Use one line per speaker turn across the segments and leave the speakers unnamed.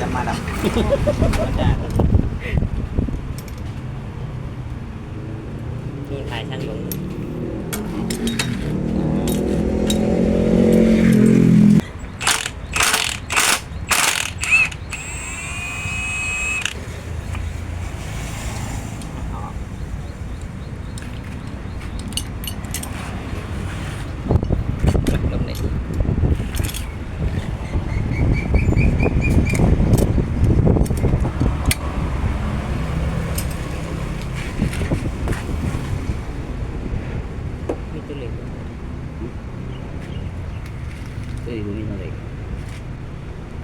จะมาดำ
มีขายช่างลง
ลงเลย
มีตัวเหล็ก
เอ้ยดูนี่อะไร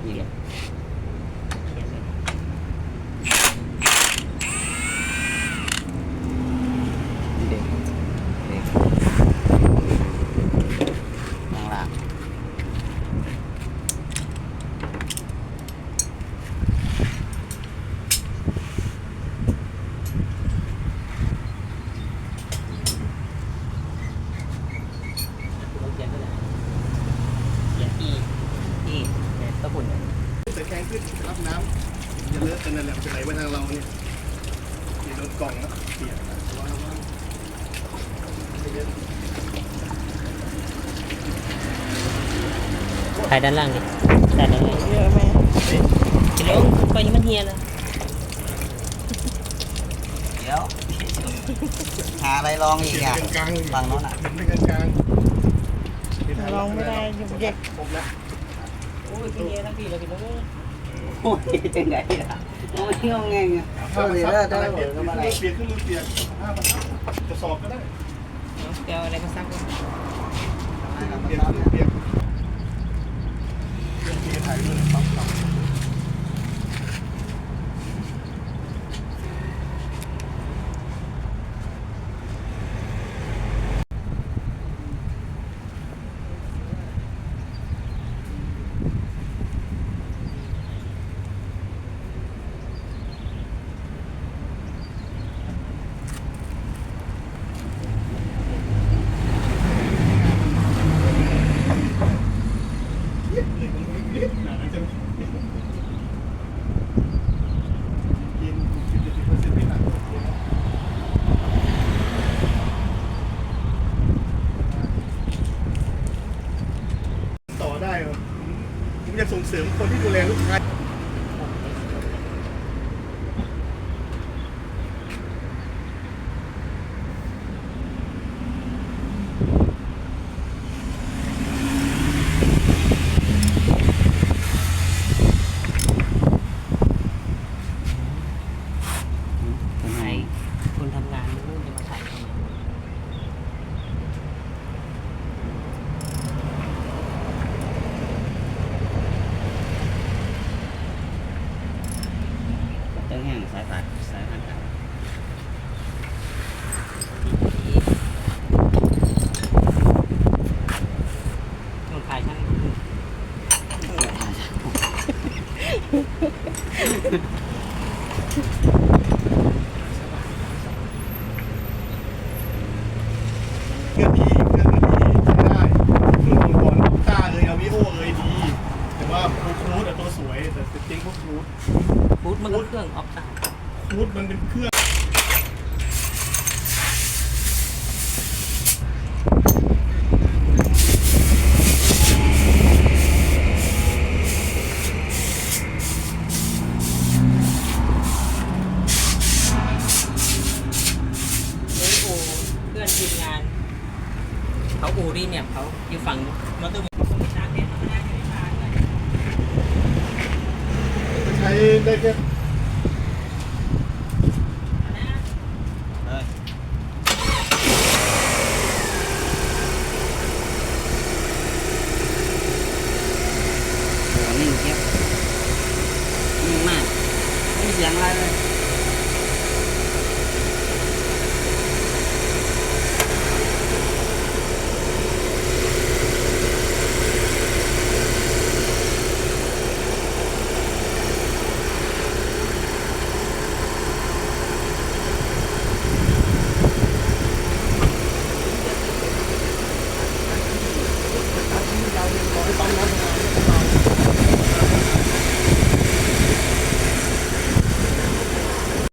นี่แหละ
เขียนไว้
เด็กเด็กข้างล่าง
ต้องเขียนไว้เลยเขียนอีอีเนี่ยตะปุ่นเนี่ย
แต่แขึ้นรับน้ำจะเลอะกันนั่นแหละมันจะไหลมาทางเราเนี่ยนี่โดนกล่องนะเปียกนะว้าวว้าวเยอะ
ถ่ายด้านล่างดิถ่ายด้านล่าง
เยอะไหม
กิโลก็ยังมันเฮียนะ
เดี๋ยว หาอะไรลองอีกอะ
กลาง
ฝั่งโน้นอะ
เป็นกลาง
ลองไม่ได้หยุกเย็ก
ผมแล้ว
โอ้ยเฮียทั้งพี่เลยพี่น้อง
โอ้ยจังไงอะโอ้ยงงแงงอะโอ้ยเดี๋ยวได้ได้
เปียก
ก็มา
ขึ้น
ได้
มือเปียนขึ้นเปียกห้าพันจะสอบก็ได้
แกเอาอะไรมาซัก
เปียนเปียนเปียนถ่ายด้วยปั๊บปั๊บเปียกเลยมันเปียกหนาจังกินสิบเจ็ดสิบเปอร์เซ็น ต่อได้เหรอผมอยากส่งเสริมคนที่ดูแลลูกค้า
ทำไม
คนทำงานมันจะมาถ่ายทำไม
เจ้าแห้ง สายตัดสายพันธุ์
ต้องถ่ายช่าง
เครื่องดีเครื่องมันดีใช้ได้เครื่องอุปกรณ์ต้าเลยเอาวิโอเลยดี แต่ว่าโครูดอะตัวสวย แต่จริงพวกครูด
บูท มันก็เครื่องออกตา
คูดมันเป็นเครื่อง
เลยอูเพื่อนทีมงาน เขาอูรีเนี่ยเขาอยู่ฝั่งมอเตอร์
Take care.